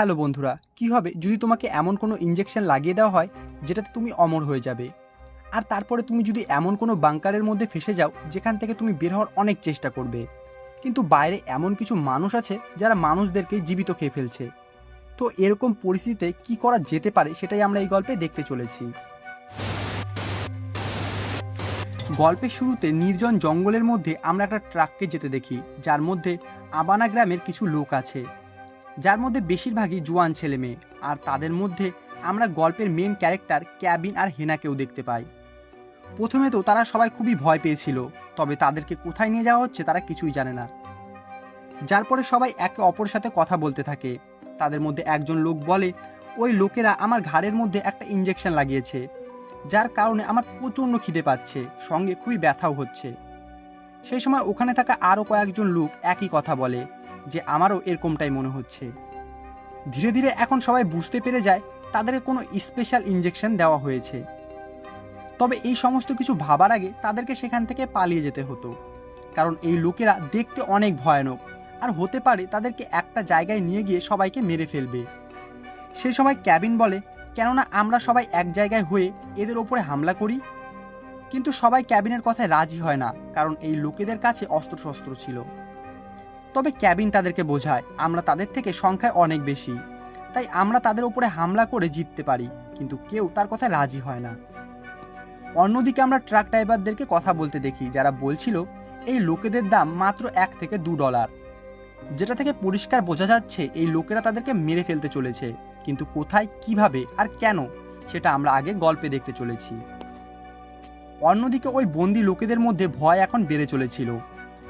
Hello বন্ধুরা, কি হবে যদি তোমাকে এমন কোনো ইঞ্জেকশন লাগিয়ে দেওয়া হয় যেটাতে তুমি অমর হয়ে যাবে? আর তারপরে তুমি যদি এমন কোনো বাংকারের মধ্যে ফেসে যাও যেখান থেকে তুমি বের হওয়ার অনেক চেষ্টা করবে। কিন্তু বাইরে এমন কিছু মানুষ আছে যারা মানুষদেরকে জীবিত খেয়ে ফেলছে। তো এরকম পরিস্থিতিতে কি করা যেতে পারে সেটাই আমরা এই গল্পে দেখতে চলেছি। গল্পের শুরুতে নির্জন জঙ্গলের মধ্যে আমরা একটা ট্রাককে যেতে দেখি, যার মধ্যে আবানা গ্রামের কিছু লোক আছে। যার মধ্যে বেশিরভাগই জোয়ান ছেলে মেয়ে, আর তাদের মধ্যে আমরা গল্পের মেন ক্যারেক্টার ক্যাবিন আর হেনাকেও দেখতে পাই। প্রথমে তো তারা সবাই খুবই ভয় পেয়েছিল, তবে তাদেরকে কোথায় নিয়ে যাওয়া হচ্ছে তারা কিছুই জানে না। যার পরে সবাই একে অপরের সাথে কথা বলতে থাকে। তাদের মধ্যে একজন লোক বলে, ওই লোকেরা আমার ঘাড়ের মধ্যে একটা ইঞ্জেকশন লাগিয়েছে, যার কারণে আমার প্রচণ্ড খিদে পাচ্ছে, সঙ্গে খুবই ব্যথাও হচ্ছে। সেই সময় ওখানে থাকা আরও কয়েকজন লোক একই কথা বলে যে আমারও এরকমটাই মনে হচ্ছে। ধীরে ধীরে এখন সবাই বুঝতে পেরে যায়, তাদেরকে কোনো স্পেশাল ইঞ্জেকশন দেওয়া হয়েছে। তবে এই সমস্ত কিছু ভাবার আগে তাদেরকে সেখান থেকে পালিয়ে যেতে হতো। কারণ এই লোকেরা দেখতে অনেক ভয়ানক। আর হতে পারে তাদেরকে একটা জায়গায় নিয়ে গিয়ে সবাইকে মেরে ফেলবে। সেই সময় ক্যাবিন বলে, কেননা আমরা সবাই এক জায়গায় হয়ে এদের ওপরে হামলা করি। কিন্তু সবাই ক্যাবিনের কথায় রাজি হয় না, কারণ এই লোকেদের কাছে অস্ত্রশস্ত্র ছিল। তবে ক্যাবিন তাদেরকে বোঝায়, আমরা তাদের থেকে সংখ্যায় অনেক বেশি। তাই আমরা তাদের উপরে হামলা করে জিততে পারি, কিন্তু কেউ তার কথায় রাজি হয় না। অন্যদিকে আমরা ট্রাক ড্রাইভারদেরকে কথা বলতে দেখি, যারা বলছিল, এই লোকেদের দাম মাত্র এক থেকে দু ডলার। যেটা থেকে পরিষ্কার বোঝা যাচ্ছে, এই লোকেরা তাদেরকে মেরে ফেলতে চলেছে, কিন্তু কোথায়, কীভাবে আর কেন, সেটা আমরা আগে গল্পে দেখতে চলেছি। অন্যদিকে ওই বন্দি লোকেদের মধ্যে ভয় এখন বেড়ে চলেছিল।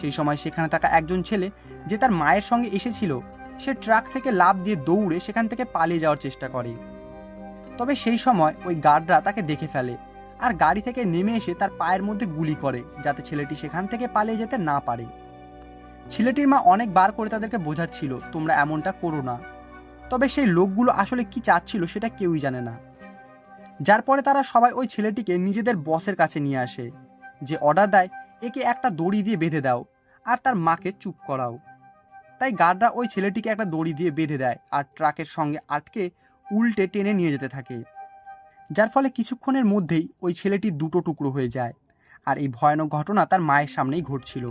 সেই সময় সেখানে থাকা একজন ছেলে যে তার মায়ের সঙ্গে এসেছিল, সে ট্রাক থেকে লাভ দিয়ে দৌড়ে সেখান থেকে পালিয়ে যাওয়ার চেষ্টা করে। তবে সেই সময় ওই গার্ডরা তাকে দেখে ফেলে আর গাড়ি থেকে নেমে এসে তার পায়ের মধ্যে গুলি করে যাতে ছেলেটি সেখান থেকে পালিয়ে যেতে না পারে। ছেলেটির মা অনেকবার করে তাদেরকে বোঝাচ্ছিল, তোমরা এমনটা করো না। তবে সেই লোকগুলো আসলে কি চাচ্ছিল সেটা কেউই জানে না। যার পরে তারা সবাই ওই ছেলেটিকে নিজেদের বসের কাছে নিয়ে আসে, যে অর্ডার দেয় একে একটা দড়ি দিয়ে বেঁধে দাও আর তার মাকে চুপ করাও। তাই গার্ডরা ওই ছেলেটিকে একটা দড়ি দিয়ে বেঁধে দেয় আর ট্রাকের সঙ্গে আটকে উল্টে টেনে নিয়ে যেতে থাকে। যার ফলে কিছুক্ষণের মধ্যেই ওই ছেলেটি দুটো টুকরো হয়ে যায় আর এই ভয়ানক ঘটনা তার মায়ের সামনেই ঘটছিল।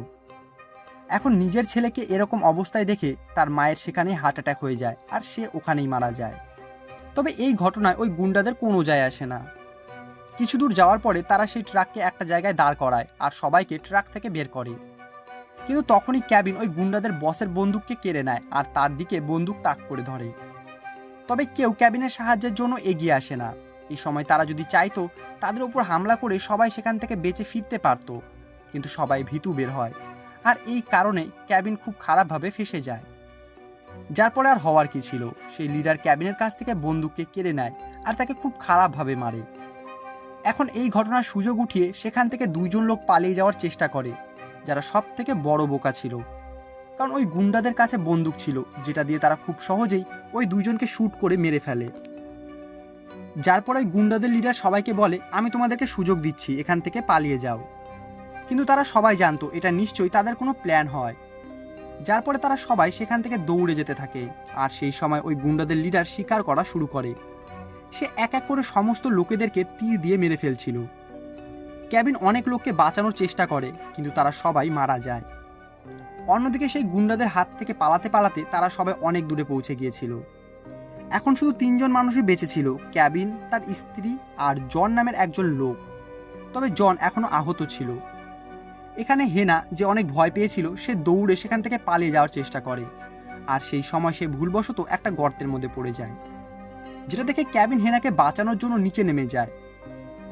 এখন নিজের ছেলেকে এরকম অবস্থায় দেখে তার মায়ের সেখানেই হার্ট অ্যাটাক হয়ে যায় আর সে ওখানেই মারা যায়। তবে এই ঘটনায় ওই গুন্ডাদের কোনো যায় আসে না। কিছু দূর যাওয়ার পরে তারা সেই ট্রাককে একটা জায়গায় দাঁড় করায় আর সবাইকে ট্রাক থেকে বের করে। কিন্তু তখনই ক্যাবিন ওই গুন্ডাদের বসের বন্দুককে কেড়ে নেয় আর তার দিকে বন্দুক তাক করে ধরে। তবে কেউ ক্যাবিনের সাহায্যের জন্য এগিয়ে আসে না। এই সময় তারা যদি চাইতো, তাদের উপর হামলা করে সবাই সেখান থেকে বেঁচে ফিরতে পারত। কিন্তু সবাই ভীতু বের হয়। আর এই কারণে ক্যাবিন খুব খারাপভাবে ফেসে যায়। যার পরে আর হওয়ার কি ছিল? সেই লিডার ক্যাবিনের কাছ থেকে বন্দুককে কেড়ে নেয় আর তাকে খুব খারাপভাবে মারে। এখন এই ঘটনার সুযোগ উঠিয়ে সেখান থেকে দুইজন লোক পালিয়ে যাওয়ার চেষ্টা করে, যারা সব থেকে বড় বোকা ছিল। কারণ ওই গুন্ডাদের কাছে বন্দুক ছিল, যেটা দিয়ে তারা খুব সহজেই ওই দুইজনকে শ্যুট করে মেরে ফেলে। যার পর ওই গুন্ডাদের লিডার সবাইকে বলে, আমি তোমাদেরকে সুযোগ দিচ্ছি, এখান থেকে পালিয়ে যাও। কিন্তু তারা সবাই জানতো, এটা নিশ্চয়ই তাদের কোনো প্ল্যান হয়। যার পরে তারা সবাই সেখান থেকে দৌড়ে যেতে থাকে, আর সেই সময় ওই গুন্ডাদের লিডার শিকার করা শুরু করে। সে এক এক করে সমস্ত লোকেদেরকে তীর দিয়ে মেরে ফেলছিল। ক্যাবিন অনেক লোককে বাঁচানোর চেষ্টা করে, কিন্তু তারা সবাই মারা যায়। অন্যদিকে সেই গুন্ডাদের হাত থেকে পালাতে পালাতে তারা সবাই অনেক দূরে পৌঁছে গিয়েছিল। এখন শুধু তিনজন মানুষই বেঁচে ছিল, ক্যাবিন, তার স্ত্রী আর জন নামের একজন লোক। তবে জন এখনও আহত ছিল। এখানে হেনা যে অনেক ভয় পেয়েছিল, সে দৌড়ে সেখান থেকে পালিয়ে যাওয়ার চেষ্টা করে। আর সেই সময় সে ভুলবশত একটা গর্তের মধ্যে পড়ে যায়। যেটা দেখে ক্যাবিন হেনাকে বাঁচানোর জন্য নিচে নেমে যায়।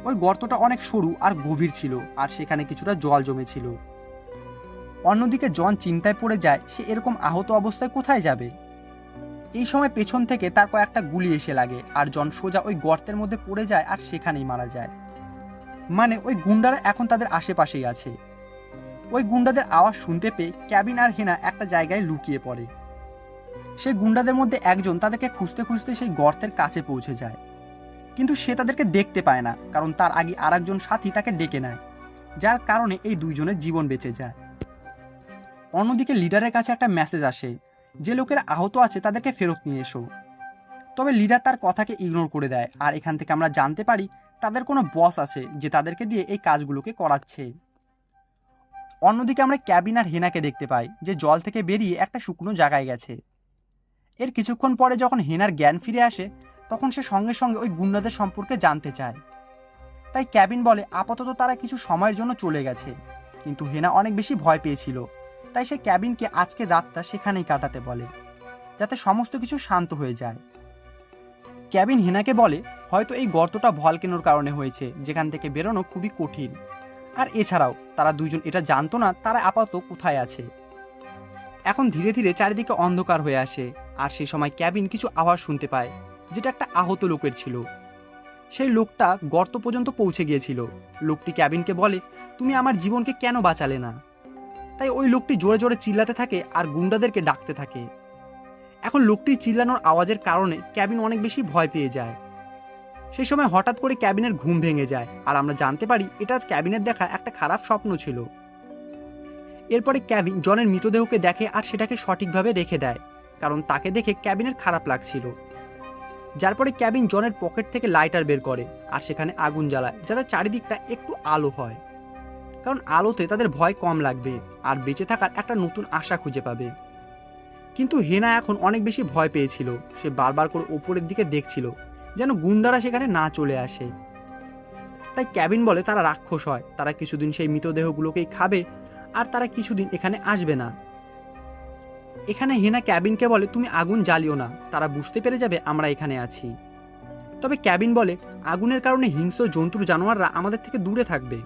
ওই গর্তটা অনেক সরু আর গভীর ছিল, আর সেখানে কিছুটা জল জমেছিল। অন্যদিকে জন চিন্তায় পড়ে যায়, সে এরকম আহত অবস্থায় কোথায় যাবে? এই সময় পেছন থেকে তার কয়েকটা গুলি এসে লাগে, আর জন সোজা ওই গর্তের মধ্যে পড়ে যায় আর সেখানেই মারা যায়। মানে ওই গুন্ডারা এখন তাদের আশেপাশেই আছে। ওই গুন্ডাদের আওয়াজ শুনতে পেয়ে ক্যাবিন আর হেনা একটা জায়গায় লুকিয়ে পড়ে। সেই গুন্ডাদের মধ্যে একজন তাদেরকে খুঁজতে খুঁজতে সেই গর্তের কাছে পৌঁছে যায়। কিন্তু সে তাদেরকে দেখতে পায় না, কারণ তার আগে আর একজন সাথী তাকে ডেকে নেয়, যার কারণে এই দুইজনের জীবন বেঁচে যায়। অন্যদিকে লিডারের কাছে একটা মেসেজ আসে, যে লোকেরা আহত আছে তাদেরকে ফেরত নিয়ে এসো। তবে লিডার তার কথাকে ইগনোর করে দেয়, আর এখান থেকে আমরা জানতে পারি তাদের কোনো বস আছে যে তাদেরকে দিয়ে এই কাজগুলোকে করাচ্ছে। অন্যদিকে আমরা ক্যাবিন আর হেনাকে দেখতে পাই, যে জল থেকে বেরিয়ে একটা শুকনো জায়গায় গেছে। এর কিছুক্ষণ পরে যখন হেনার জ্ঞান ফিরে আসে, তখন সে সঙ্গে সঙ্গে ওই গুন্ডাদের সম্পর্কে জানতে চায়। তাই ক্যাবিন বলে, আপাতত তারা কিছু সময়ের জন্য চলে গেছে। কিন্তু হেনা অনেক বেশি ভয় পেয়েছিল। তাই সে ক্যাবিনকে আজকের রাতটা সেখানেই কাটাতে বলে, যাতে সমস্ত কিছু শান্ত হয়ে যায়। ক্যাবিন হেনাকে বলে, হয়তো এই গর্তটা ভলকেনোর কারণে হয়েছে, যেখান থেকে বেরোনো খুবই কঠিন। আর এছাড়াও, তারা দুজন এটা জানতো না, তারা আপাতত কোথায় আছে? এখন ধীরে ধীরে চারিদিকে অন্ধকার হয়ে আসে। আর সেই সময় ক্যাবিন কিছু আওয়াজ শুনতে পায়, যেটা একটা আহত লোকের ছিল। সেই লোকটা গর্ত পর্যন্ত পৌঁছে গিয়েছিল। লোকটি ক্যাবিনকে বলে, তুমি আমার জীবনকে কেন বাঁচালে না? তাই ওই লোকটি জোরে জোরে চিল্লাতে থাকে আর গুন্ডাদেরকে ডাকতে থাকে। এখন লোকটি চিল্লানোর আওয়াজের কারণে ক্যাবিন অনেক বেশি ভয় পেয়ে যায়। সেই সময় হঠাৎ করে ক্যাবিনের ঘুম ভেঙে যায় আর আমরা জানতে পারি এটা ক্যাবিনের দেখা একটা খারাপ স্বপ্ন ছিল। এরপরে ক্যাবিন জনের মৃতদেহকে দেখে আর সেটাকে সঠিকভাবে রেখে দেয়। কারণ তাকে দেখে ক্যাবিনের খারাপ লাগছিল। যার পরে ক্যাবিন জনের পকেট থেকে লাইটার বের করে আর সেখানে আগুন জ্বালায়, যাতে চারিদিকটা একটু আলো হয়। কারণ আলোতে তাদের ভয় কম লাগবে আর বেঁচে থাকার একটা নতুন আশা খুঁজে পাবে। কিন্তু হেনা এখন অনেক বেশি ভয় পেয়েছিল। সে বারবার করে ওপরের দিকে দেখছিল, যেন গুন্ডারা সেখানে না চলে আসে। তাই ক্যাবিন বলে তারা রাক্ষস হয়। তারা কিছুদিন সেই মৃতদেহগুলোকেই খাবে আর তারা কিছুদিন এখানে আসবে না। এখানে হেনা ক্যাবিনকে বলে, তুমি আগুন জ্বালিও না। তারা বুঝতে পেরে যাবে আমরা এখানে আছি। তবে ক্যাবিন বলে, আগুনের কারণে হিংস্র জন্তুর জানোয়াররা আমাদের থেকে দূরে থাকবে।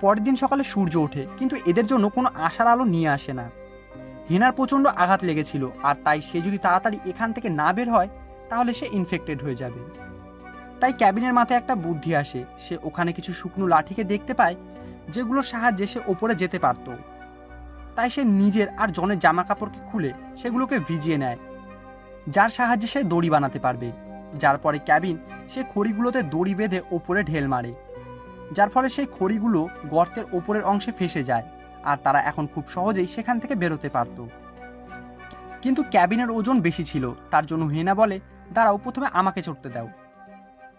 পরের দিন সকালে সূর্য ওঠে, কিন্তু এদের জন্য কোনো আশার আলো নিয়ে আসে না। হেনার প্রচণ্ড আঘাত লেগেছিল, আর তাই সে যদি তাড়াতাড়ি এখান থেকে না বের হয়, তাহলে সে ইনফেক্টেড হয়ে যাবে। তাই ক্যাবিনের মাথায় একটা বুদ্ধি আসে। সে ওখানে কিছু শুকনো লাঠিকে দেখতে পায়, যেগুলোর সাহায্যে সে ওপরে যেতে পারত। তাই সে নিজের আর জনের জামা কাপড়কে খুলে সেগুলোকে ভিজিয়ে নেয়। যার সাহায্যে সে দড়ি বানাতে পারবে। যার পরে ক্যাবিন সে খড়িগুলোতে দড়ি বেঁধে ওপরে ঢেল মারে। যার ফলে সেই খড়িগুলো গর্তের ওপরের অংশে ফেসে যায় আর তারা এখন খুব সহজেই সেখান থেকে বেরোতে পারত। কিন্তু ক্যাবিনের ওজন বেশি ছিল, তার জন্য হেনা বলে, দাঁড়াও, প্রথমে আমাকে চড়তে দাও।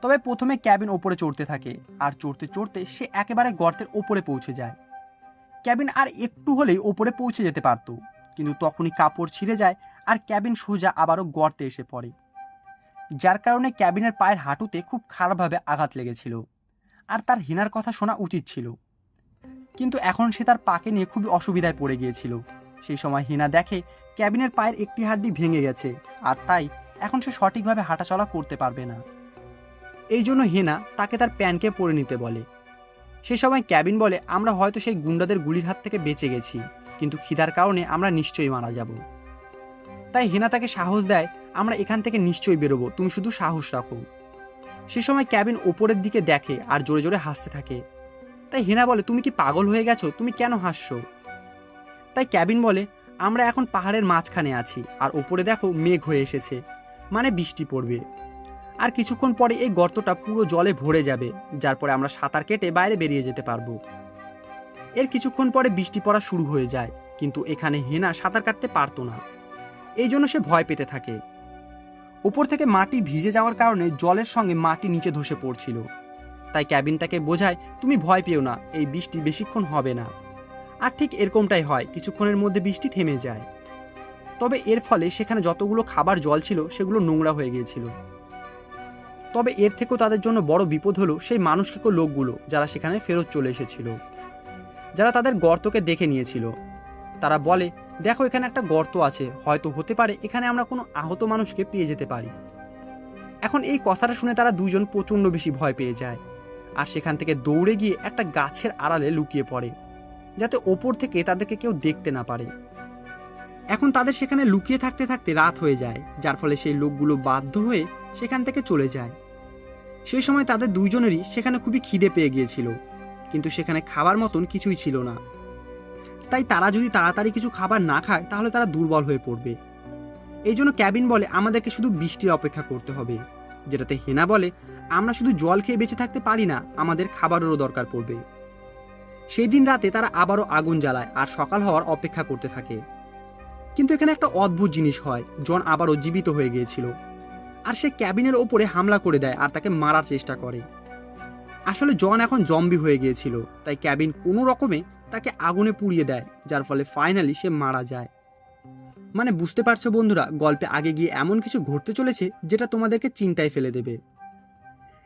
তবে প্রথমে ক্যাবিন ওপরে চড়তে থাকে আর চড়তে চড়তে সে একেবারে গর্তের ওপরে পৌঁছে যায়। ক্যাবিন আর একটু হলেই ওপরে পৌঁছে যেতে পারত। কিন্তু তখনই কাপড় ছিঁড়ে যায় আর ক্যাবিন সোজা আবারও গর্তে এসে পড়ে। যার কারণে ক্যাবিনের পায়ের হাঁটুতে খুব খারাপভাবে আঘাত লেগেছিল। আর তার হিনার কথা শোনা উচিত ছিল। কিন্তু এখন সে তার পাকে নিয়ে খুবই অসুবিধায় পড়ে গিয়েছিল। সেই সময় হিনা দেখে ক্যাবিনের পায়ের একটি হাড্ডি ভেঙে গেছে আর তাই এখন সে সঠিকভাবে হাঁটাচলা করতে পারবে না। এই জন্য হেনা তাকে তার প্যানকে পরে নিতে বলে। সে সময় ক্যাবিন বলে, আমরা হয়তো সেই গুন্ডাদের গুলির হাত থেকে বেঁচে গেছি, কিন্তু খিদার কারণে আমরা নিশ্চয়ই মারা যাব। তাই হেনা তাকে সাহস দেয়, আমরা এখান থেকে নিশ্চয়ই বেরোবো, তুমি শুধু সাহস রাখো। সে সময় ক্যাবিন ওপরের দিকে দেখে আর জোরে জোরে হাসতে থাকে। তাই হেনা বলে, তুমি কি পাগল হয়ে গেছো? তুমি কেন হাসছো? তাই ক্যাবিন বলে, আমরা এখন পাহাড়ের মাঝখানে আছি, আর ওপরে দেখো মেঘ হয়ে এসেছে মানে বৃষ্টি পড়বে। আর কিছুক্ষণ পরে এই গর্তটা পুরো জলে ভরে যাবে, যার পরে আমরা সাঁতার কেটে বাইরে বেরিয়ে যেতে পারব। এর কিছুক্ষণ পরে বৃষ্টি পড়া শুরু হয়ে যায়, কিন্তু এখানে হেনা সাঁতার কাটতে পারতো না। এই জন্য সে ভয় পেতে থাকে। উপর থেকে মাটি ভিজে যাওয়ার কারণে জলের সঙ্গে মাটি নিচে ধসে পড়ছিল। তাই ক্যাবিন তাকে বোঝায়, তুমি ভয় পেও না, এই বৃষ্টি বেশিক্ষণ হবে না। আর ঠিক এরকমটাই হয়, কিছুক্ষণের মধ্যে বৃষ্টি থেমে যায়। তবে এর ফলে সেখানে যতগুলো খাবার জল ছিল, সেগুলো নোংরা হয়ে গিয়েছিল। তবে এর থেকেও তাদের জন্য বড় বিপদ হলো সেই মানুষকে লোকগুলো যারা সেখানে ফেরত চলে এসেছিল। যারা তাদের গর্তকে দেখে নিয়েছিল। তারা বলে, দেখো, এখানে একটা গর্ত আছে। হয়তো হতে পারে এখানে আমরা কোনো আহত মানুষকে পেয়ে যেতে পারি। এখন এই কথাটা শুনে তারা দুজন প্রচণ্ড বেশি ভয় পেয়ে যায় আর সেখান থেকে দৌড়ে গিয়ে একটা গাছের আড়ালে লুকিয়ে পড়ে, যাতে ওপর থেকে তাদেরকে কেউ দেখতে না পারে। এখন তাদের সেখানে লুকিয়ে থাকতে থাকতে রাত হয়ে যায়, যার ফলে সেই লোকগুলো বাধ্য হয়ে সেখান থেকে চলে যায়। সেই সময় তাদের দুইজনেরই সেখানে খুবই খিদে পেয়ে গিয়েছিল, কিন্তু সেখানে খাবার মতন কিছুই ছিল না। তাই তারা যদি তাড়াতাড়ি কিছু খাবার না খায়, তাহলে তারা দুর্বল হয়ে পড়বে। এই জন্য ক্যাবিন বলে, আমাদেরকে শুধু বৃষ্টির অপেক্ষা করতে হবে। যেটাতে হেনা বলে, আমরা শুধু জল খেয়ে বেঁচে থাকতে পারি না, আমাদের খাবারেরও দরকার পড়বে। সেই দিন রাতে তারা আবারও আগুন জ্বালায় আর সকাল হওয়ার অপেক্ষা করতে থাকে। কিন্তু এখানে একটা অদ্ভুত জিনিস হয়, জন আবারও জীবিত হয়ে গিয়েছিল। আর সে ক্যাবিনের ওপরে হামলা করে দেয় আর তাকে মারার চেষ্টা করে। আসলে জন এখন জম্বি হয়ে গিয়েছিল, তাই ক্যাবিন কোনো রকমে তাকে আগুনে পুড়িয়ে দেয়, যার ফলে ফাইনালি সে মারা যায়। মানে বুঝতে পারছ বন্ধুরা, গল্পে আগে গিয়ে এমন কিছু ঘটতে চলেছে যেটা তোমাদেরকে চিন্তায় ফেলে দেবে।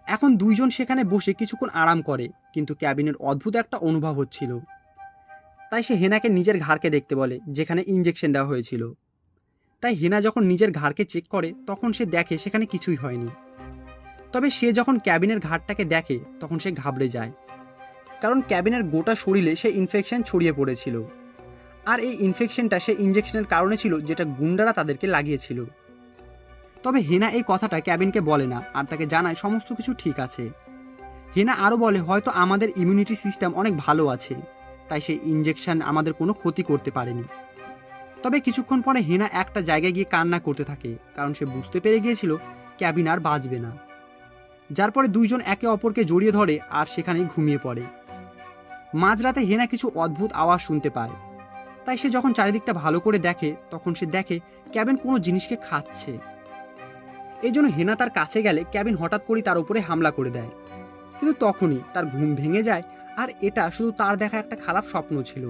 এখন দুইজন সেখানে বসে কিছুক্ষণ আরাম করে, কিন্তু ক্যাবিনের অদ্ভুত একটা অনুভব হচ্ছিল। তাই সে হেনাকে নিজের ঘাড়কে দেখতে বলে, যেখানে ইঞ্জেকশন দেওয়া হয়েছিল। তাই হেনা যখন নিজের ঘাড়কে চেক করে, তখন সে দেখে সেখানে কিছুই হয়নি। তবে সে যখন ক্যাবিনের ঘাটটাকে দেখে, তখন সে ঘাবড়ে যায়। কারণ ক্যাবিনের গোটা শরীরে সে ইনফেকশন ছড়িয়ে পড়েছিল। আর এই ইনফেকশনটা সে ইঞ্জেকশনের কারণে ছিল, যেটা গুন্ডারা তাদেরকে লাগিয়েছিল। তবে হেনা এই কথাটা ক্যাবিনকে বলে না, আর তাকে জানায় সমস্ত কিছু ঠিক আছে। হেনা আরও বলে, হয়তো আমাদের ইমিউনিটি সিস্টেম অনেক ভালো আছে, তাই সেই ইঞ্জেকশন আমাদের কোনো ক্ষতি করতে পারেনি। তবে কিছুক্ষণ পরে হেনা একটা জায়গায় গিয়ে কান্না করতে থাকে, কারণ সে বুঝতে পেরে গিয়েছিল ক্যাবিন আর বাঁচবে না। যার পরে দুইজন একে অপরকে জড়িয়ে ধরে আর সেখানেই ঘুমিয়ে পড়ে। মাঝরাতে হেনা কিছু অদ্ভুত আওয়াজ শুনতে পায়। তাই সে যখন চারিদিকটা ভালো করে দেখে, তখন সে দেখে ক্যাবিন কোনো জিনিসকে খাচ্ছে। এই জন্য হেনা তার কাছে গেলে ক্যাবিন হঠাৎ করেই তার উপরে হামলা করে দেয়। কিন্তু তখনই তার ঘুম ভেঙে যায় আর এটা শুধু তার দেখা একটা খারাপ স্বপ্ন ছিল।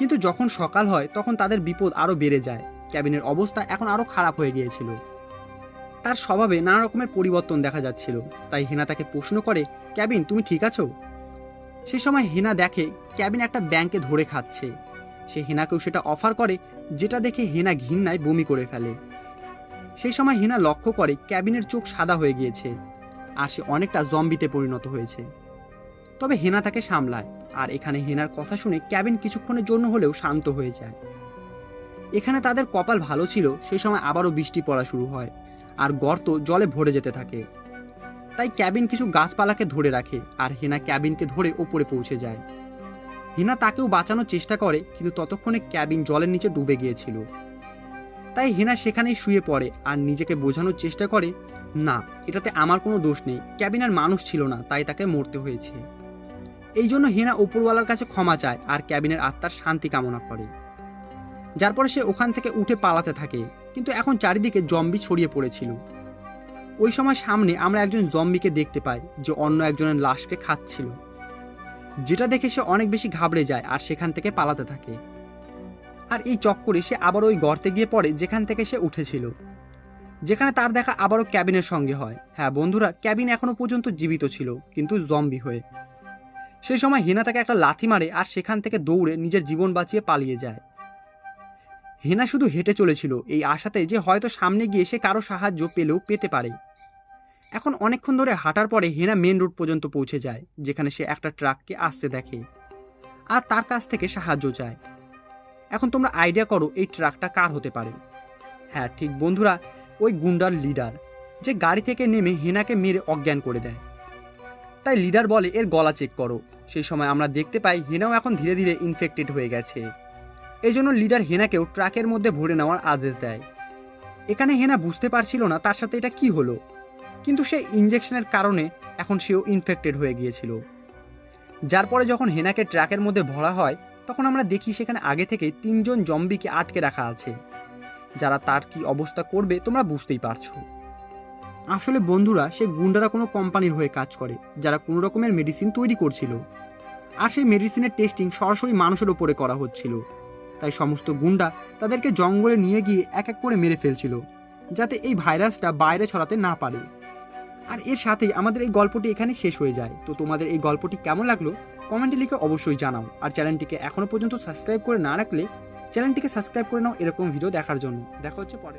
কিন্তু যখন সকাল হয়, তখন তাদের বিপদ আরও বেড়ে যায়। ক্যাবিনের অবস্থা এখন আরও খারাপ হয়ে গিয়েছিল। তার স্বভাবে নানা রকমের পরিবর্তন দেখা যাচ্ছিল। তাই হেনা তাকে প্রশ্ন করে, ক্যাবিন, তুমি ঠিক আছো? সে সময় হেনা দেখে ক্যাবিন একটা ব্যাংকে ধরে খাচ্ছে। সে হেনাকেও সেটা অফার করে, যেটা দেখে হেনা ঘৃণায় বমি করে ফেলে। সেই সময় হেনা লক্ষ্য করে ক্যাবিনের চোখ সাদা হয়ে গিয়েছে, আর সে অনেকটা জম্বিতে পরিণত হয়েছে। তবে হেনা তাকে সামলায়। আর এখানে হেনার কথা শুনে ক্যাবিন কিছুক্ষণের জন্য হলেও শান্ত হয়ে যায়। এখানে তাদের কপাল ভালো ছিল সেই সময় আবারও বৃষ্টি পড়া শুরু হয় আর গর্ত জলে ভরে যেতে থাকে। তাই ক্যাবিন কিছু গাছপালাকে ধরে রাখে আর হেনা ক্যাবিনকে ধরে ওপরে পৌঁছে যায়। হেনা তাকেও বাঁচানোর চেষ্টা করে, কিন্তু ততক্ষণে ক্যাবিন জলের নিচে ডুবে গিয়েছিল। তাই হেনা সেখানেই শুয়ে পড়ে আর নিজেকে বোঝানোর চেষ্টা করে, না, এটাতে আমার কোনো দোষ নেই। ক্যাবিন আর মানুষ ছিল না, তাই তাকে মরতে হয়েছে। এই জন্য হেনা উপরওয়ালার কাছে ক্ষমা চায় আর ক্যাবিনের আত্মার শান্তি কামনা করে। যার পরে সে ওখান থেকে উঠে পালাতে থাকে, কিন্তু এখন চারিদিকে জম্বি ছড়িয়ে পড়েছিল। ওই সময় সামনে আমরা একজন জম্বিকে দেখতে পাই, যে অন্য একজনের লাশকে খাচ্ছিল। যেটা দেখে সে অনেক বেশি ঘাবড়ে যায় আর সেখান থেকে পালাতে থাকে। আর এই চক্করে সে আবার ওই গর্তে গিয়ে পড়ে, যেখান থেকে সে উঠেছিল। যেখানে তার দেখা আবারও ক্যাবিনের সঙ্গে হয়। হ্যাঁ বন্ধুরা, ক্যাবিন এখনও পর্যন্ত জীবিত ছিল, কিন্তু জম্বি হয়ে সেই সময় হেনা তাকে একটা লাথি মারে আর সেখান থেকে দৌড়ে নিজের জীবন বাঁচিয়ে পালিয়ে যায়। হেনা শুধু হেঁটে চলেছিল এই আশাতে যে হয়তো সামনে গিয়ে সে কারও সাহায্য পেলেও পেতে পারে। এখন অনেকক্ষণ ধরে হাঁটার পরে হেনা মেন রোড পর্যন্ত পৌঁছে যায়, যেখানে সে একটা ট্রাককে আসতে দেখে আর তার কাছ থেকে সাহায্য চায়। এখন তোমরা আইডিয়া করো এই ট্রাকটা কার হতে পারে। হ্যাঁ ঠিক বন্ধুরা, ওই গুন্ডার লিডার, যে গাড়ি থেকে নেমে হেনাকে মেরে অজ্ঞান করে দেয়। তাই লিডার বলে এর গলা চেক করো। সেই সময় আমরা দেখতে পাই হেনাও এখন ধীরে ধীরে ইনফেক্টেড হয়ে গেছে। এই জন্য লিডার হেনাকেও ট্রাকের মধ্যে ভরে নেওয়ার আদেশ দেয়। এখানে হেনা বুঝতে পারছিল না তার সাথে এটা কি হলো। কিন্তু সে ইঞ্জেকশনের কারণে এখন সেও ইনফেক্টেড হয়ে গিয়েছিল। যার পরে যখন হেনাকে ট্রাকের মধ্যে ভরা হয়, তখন আমরা দেখি সেখানে আগে থেকে তিনজন জম্বিকে আটকে রাখা আছে। যারা তার কি অবস্থা করবে তোমরা বুঝতেই পারছ। আসলে বন্ধুরা, সে গুন্ডারা কোনো কোম্পানির হয়ে কাজ করে, যারা কোনো রকমের মেডিসিন তৈরি করছিল। আর সেই মেডিসিনের টেস্টিং সরাসরি মানুষের ওপরে করা হচ্ছিল। তাই সমস্ত গুন্ডা তাদেরকে জঙ্গলে নিয়ে গিয়ে এক এক করে মেরে ফেলছিল, যাতে এই ভাইরাসটা বাইরে ছড়াতে না পারে। আর এর সাথেই আমাদের এই গল্পটি এখানে শেষ হয়ে যায়। তো তোমাদের এই গল্পটি কেমন লাগল? কমেন্টে লিখে অবশ্যই জানাও। আর চ্যানেলটিকে এখনও পর্যন্ত সাবস্ক্রাইব করে না রাখলে, চ্যানেলটিকে সাবস্ক্রাইব করে নাও এরকম ভিডিও দেখার জন্য। দেখা হচ্ছে পরে।